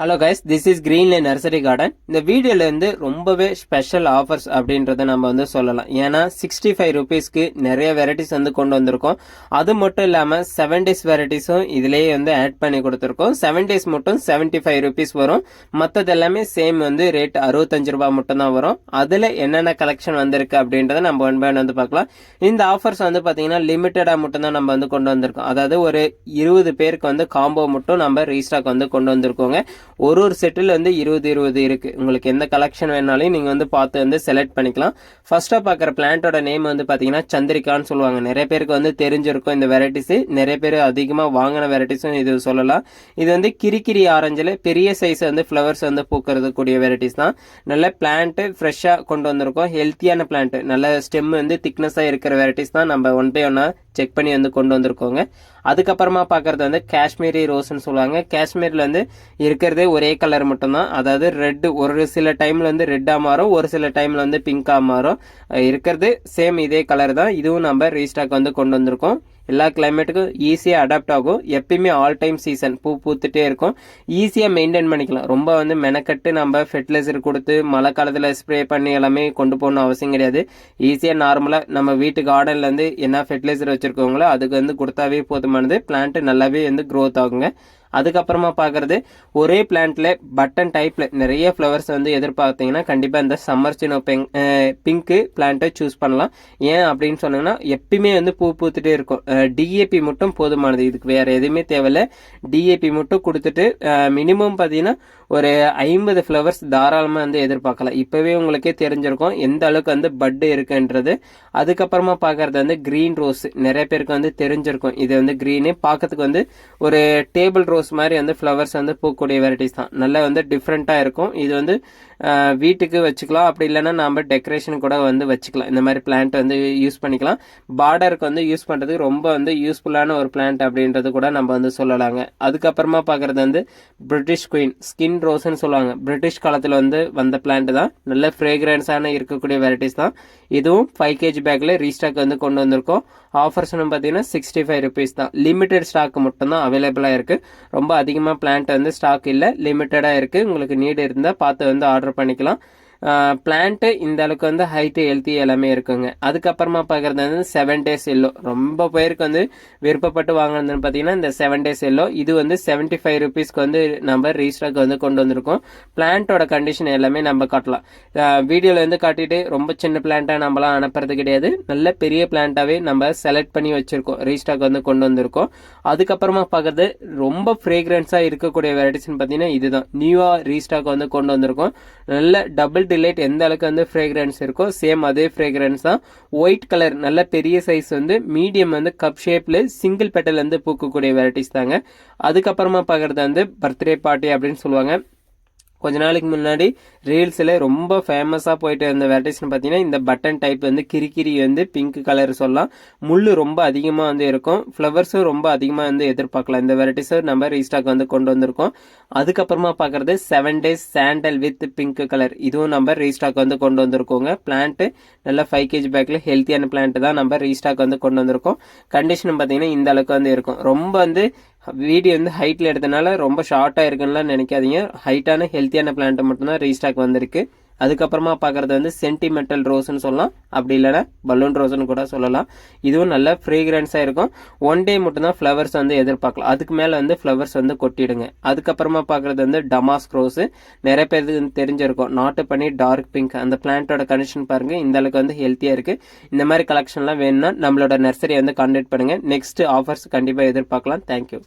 Hello guys this is Greenlay nursery garden இந்த வீடியோலேருந்து ரொம்பவே ஸ்பெஷல் ஆஃபர்ஸ் அப்படின்றத நம்ம வந்து சொல்லலாம். ஏன்னா சிக்ஸ்டி ஃபைவ் ருபீஸ்க்கு நிறைய வெரைட்டிஸ் வந்து கொண்டு வந்திருக்கோம். அது மட்டும் இல்லாமல் செவன் டேஸ் வெரைட்டிஸும் இதுலேயே வந்து ஆட் பண்ணி கொடுத்துருக்கோம். செவன் டேஸ் மட்டும் செவன்ட்டி ஃபைவ் ருபீஸ் வரும். மற்றது எல்லாமே சேம் வந்து ரேட் அறுபத்தஞ்சு ரூபாய் மட்டும் தான் வரும். அதில் என்னென்ன கலெக்ஷன் வந்திருக்கு அப்படின்றத நம்ம ஒன் பை ஒன் வந்து பார்க்கலாம். இந்த ஆஃபர்ஸ் வந்து பார்த்தீங்கன்னா லிமிட்டடாக மட்டும் தான் நம்ம வந்து கொண்டு வந்திருக்கோம். அதாவது ஒரு இருபது பேருக்கு வந்து காம்போ மட்டும் நம்ம ரீஸ்டாக் வந்து கொண்டு வந்திருக்கோங்க. ஒரு ஒரு செட்டில் வந்து இருபது இருபது இருக்குது உங்களுக்கு எந்த கலெக்ஷன் வேணாலும் நீங்கள் வந்து பார்த்து வந்து செலக்ட் பண்ணிக்கலாம். ஃபஸ்ட்டாக பார்க்குற பிளான்ட்டோட நேம் வந்து பார்த்தீங்கன்னா சந்திரிகான்னு சொல்லுவாங்க. நிறைய பேருக்கு வந்து தெரிஞ்சிருக்கும் இந்த வெரைட்டிஸு நிறைய பேர் அதிகமாக வாங்கின வெரைட்டிஸும் இது சொல்லலாம். இது வந்து கிரிக்கிரி ஆரஞ்சில் பெரிய சைஸ் வந்து ஃப்ளவர்ஸ் வந்து பூக்கிறது கூடிய வெரைட்டிஸ் தான். நல்ல பிளான்ட்டு ஃப்ரெஷ்ஷாக கொண்டு வந்திருக்கோம். ஹெல்த்தியான பிளான்ட்டு நல்ல ஸ்டெம் வந்து திக்னஸாக இருக்கிற வெரைட்டிஸ் தான் நம்ம ஒன் பை ஒன்னாக செக் பண்ணி வந்து கொண்டு வந்திருக்கோங்க. அதுக்கப்புறமா பார்க்கறது வந்து காஷ்மீரி ரோஸ்ன்னு சொல்லுவாங்க. காஷ்மீரில் வந்து இருக்கிறதே ஒரே கலர் மட்டும்தான். அதாவது ரெட்டு ஒரு சில டைமில் வந்து ரெட்டாக மாறும் ஒரு சில டைமில் வந்து பிங்காக மாறும். இருக்கிறது சேம் இதே கலர் தான். இதுவும் நம்ம ரீஸ்டாக் வந்து கொண்டு வந்திருக்கோம். எல்லா கிளைமேட்டுக்கும் ஈஸியாக அடாப்ட் ஆகும். எப்பயுமே ஆல் டைம் சீசன் பூ பூத்துட்டே இருக்கும். ஈஸியாக மெயின்டைன் பண்ணிக்கலாம். ரொம்ப வந்து மெனக்கட்டு நம்ம ஃபெர்டிலைசர் கொடுத்து மழை காலத்தில் ஸ்ப்ரே பண்ணி எல்லாமே கொண்டு போகணும் அவசியம் கிடையாது. ஈஸியாக நார்மலாக நம்ம வீட்டு கார்டன்லேருந்து என்ன ஃபெர்டிலைசர் வச்சுருக்கோங்களோ அதுக்கு வந்து கொடுத்தாவே போதுமானது. பிளான்ட் நல்லாவே வந்து க்ரோத் ஆகுங்க. அதுக்கப்புறமா பார்க்குறது ஒரே பிளான்ட்டில் பட்டன் டைப்பில் நிறைய ஃப்ளவர்ஸ் வந்து எதிர்பார்த்தீங்கன்னா கண்டிப்பாக இந்த சம்மர் சினோ பெங் பிங்க்கு பிளான்ட்டை சூஸ் பண்ணலாம். ஏன் அப்படின்னு சொன்னீங்கன்னா எப்பயுமே வந்து பூ பூத்துட்டே இருக்கும். டிஏபி மட்டும் போதுமானது. இதுக்கு வேறு எதுவுமே தேவையில்ல. டிஏபி மட்டும் கொடுத்துட்டு மினிமம் பார்த்தீங்கன்னா ஒரு ஐம்பது ஃப்ளவர்ஸ் தாராளமாக வந்து எதிர்பார்க்கலாம். இப்போவே உங்களுக்கே தெரிஞ்சிருக்கும் எந்த அளவுக்கு வந்து பட்டு இருக்குன்றது. அதுக்கப்புறமா பார்க்கறது வந்து க்ரீன் ரோஸ் நிறைய பேருக்கு வந்து தெரிஞ்சிருக்கும். இது வந்து க்ரீனு பார்க்கறதுக்கு வந்து ஒரு டேபிள் ரோஸ் மாதிரி வந்து ஃப்ளவர்ஸ் வந்து பூக்கூடிய வெரைட்டிஸ் தான். நல்லா வந்து டிஃப்ரெண்ட்டாக இருக்கும். இது வந்து வீட்டுக்கு வச்சுக்கலாம். அப்படி இல்லைன்னா நம்ம டெக்கரேஷன் கூட வந்து வச்சுக்கலாம். இந்த மாதிரி பிளான்ட் வந்து யூஸ் பண்ணிக்கலாம். பார்டருக்கு வந்து யூஸ் பண்ணுறதுக்கு ரொம்ப வந்து யூஸ்ஃபுல்லான ஒரு பிளான்ட் அப்படின்றது கூட நம்ம வந்து சொல்லலாங்க. அதுக்கப்புறமா பார்க்குறது வந்து பிரிட்டிஷ் குயின் ஸ்கின் ரோஸ்ன்னு சொல்லுவாங்க. பிரிட்டிஷ் காலத்தில் வந்து வந்த பிளான்ட் தான். நல்ல ஃப்ரேக்ரன்ஸான இருக்கக்கூடிய வெரைட்டிஸ் தான். இதுவும் ஃபைவ் கேஜி பேக்கில் ரீஸ்டாக் வந்து கொண்டு வந்திருக்கோம். ஆஃபர்ஸ்னு பார்த்தீங்கன்னா சிக்ஸ்டி ஃபைவ் ருபீஸ் தான். லிமிடெட் ஸ்டாக் மட்டும் தான் அவைலபிளாக இருக்குது ரொம்ப அதிகமாக பிளான்ட் வந்து ஸ்டாக் இல்லை. லிமிட்டடாக இருக்குது உங்களுக்கு நீடு இருந்தால் பார்த்து வந்து ஆர்டர் பண்ணிக்கலாம். பிளான்ட்டு இந்த அளவுக்கு வந்து ஹைட்டு ஹெல்த்தி எல்லாமே இருக்குங்க. அதுக்கப்புறமா பார்க்குறது வந்து செவன் டேஸ் எல்லோ ரொம்ப பேருக்கு வந்து விருப்பப்பட்டு வாங்கினதுன்னு பார்த்தீங்கன்னா இந்த செவன் டேஸ் எல்லோ இது வந்து செவன்ட்டி ஃபைவ் ருபீஸ்க்கு வந்து நம்ம ரீஸ்டாக் வந்து கொண்டு வந்திருக்கோம். பிளான்ட்டோட கண்டிஷன் எல்லாமே நம்ம காட்டலாம். வீடியோவில் வந்து காட்டிட்டு ரொம்ப சின்ன பிளான்ட்டாக நம்மளாம் அனுப்புறது கிடையாது. நல்ல பெரிய பிளான்ட்டாகவே நம்ம செலக்ட் பண்ணி வச்சுருக்கோம். ரீஸ்டாக் வந்து கொண்டு வந்திருக்கோம். அதுக்கப்புறமா பார்க்குறது ரொம்ப ஃப்ரேக்ரன்ஸாக இருக்கக்கூடிய வெரைட்டிஸ்னு பார்த்தீங்கன்னா இதுதான். நியூவாக ரீஸ்டாக் வந்து கொண்டு வந்திருக்கோம். நல்ல டபுள் டிலைட் எந்த அளவுக்கு வந்து ஃப்ரேக்ரன்ஸ் இருக்கோ சேம் அதே ஃப்ரேக்ரன்ஸ் தான். ஒயிட் கலர் நல்ல பெரிய சைஸ் வந்து மீடியம் வந்து கப் ஷேப்ல சிங்கிள் பெட்டல் வந்து பூக்கக்கூடிய வெரைட்டிஸ் தாங்க. அதுக்கப்புறமா பார்க்குறது வந்து பர்த்டே பார்ட்டி அப்படின்னு சொல்லுவாங்க. கொஞ்ச நாளைக்கு முன்னாடி ரீல்ஸில் ரொம்ப ஃபேமஸாக போயிட்டு இருந்த வெரைட்டிஸ்னு பார்த்தீங்கன்னா இந்த பட்டன் டைப் வந்து கிரிக்கிரி வந்து பிங்க் கலர் சொல்லலாம். முள் ரொம்ப அதிகமாக வந்து இருக்கும். ஃப்ளவர்ஸும் ரொம்ப அதிகமாக வந்து எதிர்பார்க்கலாம். இந்த வெரைட்டிஸை நம்ம ரீஸ்டாக் வந்து கொண்டு வந்திருக்கோம். அதுக்கப்புறமா பார்க்குறது seven days sandal with pink colour இதுவும் நம்ம ரீஸ்டாக் வந்து கொண்டு வந்திருக்கோங்க. பிளான்ட்டு நல்லா ஃபைவ் கேஜி பேக்கில் ஹெல்த்தியான பிளான்ட் தான் நம்ம ரீஸ்டாக் வந்து கொண்டு வந்திருக்கோம். கண்டிஷன் பார்த்தீங்கன்னா இந்த அளவுக்கு வந்து இருக்கும். ரொம்ப வந்து வீடியோ வந்து ஹைட்டில் எடுத்தனால ரொம்ப ஷார்ட்டாக இருக்குன்னுலாம் நினைக்காதீங்க. ஹைட்டான ஹெல்த்தியான பிளான்ட் மட்டும்தான் ரீஸ்டாக் வந்திருக்கு. அதுக்கப்புறமா பார்க்குறது வந்து சென்டிமெண்டல் ரோஸ்ன்னு சொல்லலாம். அப்படி இல்லைன்னா பலூன் ரோஸ்ன்னு கூட சொல்லலாம். இதுவும் நல்ல ஃப்ரீக்ரன்ஸாக இருக்கும். ஒன் டே மட்டும்தான் ஃப்ளவர்ஸ் வந்து எதிர்பார்க்கலாம். அதுக்கு மேலே வந்து ஃப்ளவர்ஸ் வந்து கொட்டிடுங்க. அதுக்கப்புறமா பார்க்குறது வந்து டமாஸ்க் ரோஸு நிறைய பேர் தெரிஞ்சிருக்கும். நாட்டு பண்ணி டார்க் பிங்க் அந்த பிளான்ட்டோட கண்டிஷன் பாருங்கள் இந்த அளவுக்கு வந்து ஹெல்த்தியாக இருக்குது இந்த மாதிரி கலெக்ஷன்லாம் வேணும்னா நம்மளோட நர்சரியை வந்து கான்டாக்ட் பண்ணுங்கள் நெக்ஸ்ட் ஆஃபர்ஸ் கண்டிப்பாக எதிர்பார்க்கலாம். தேங்க்யூ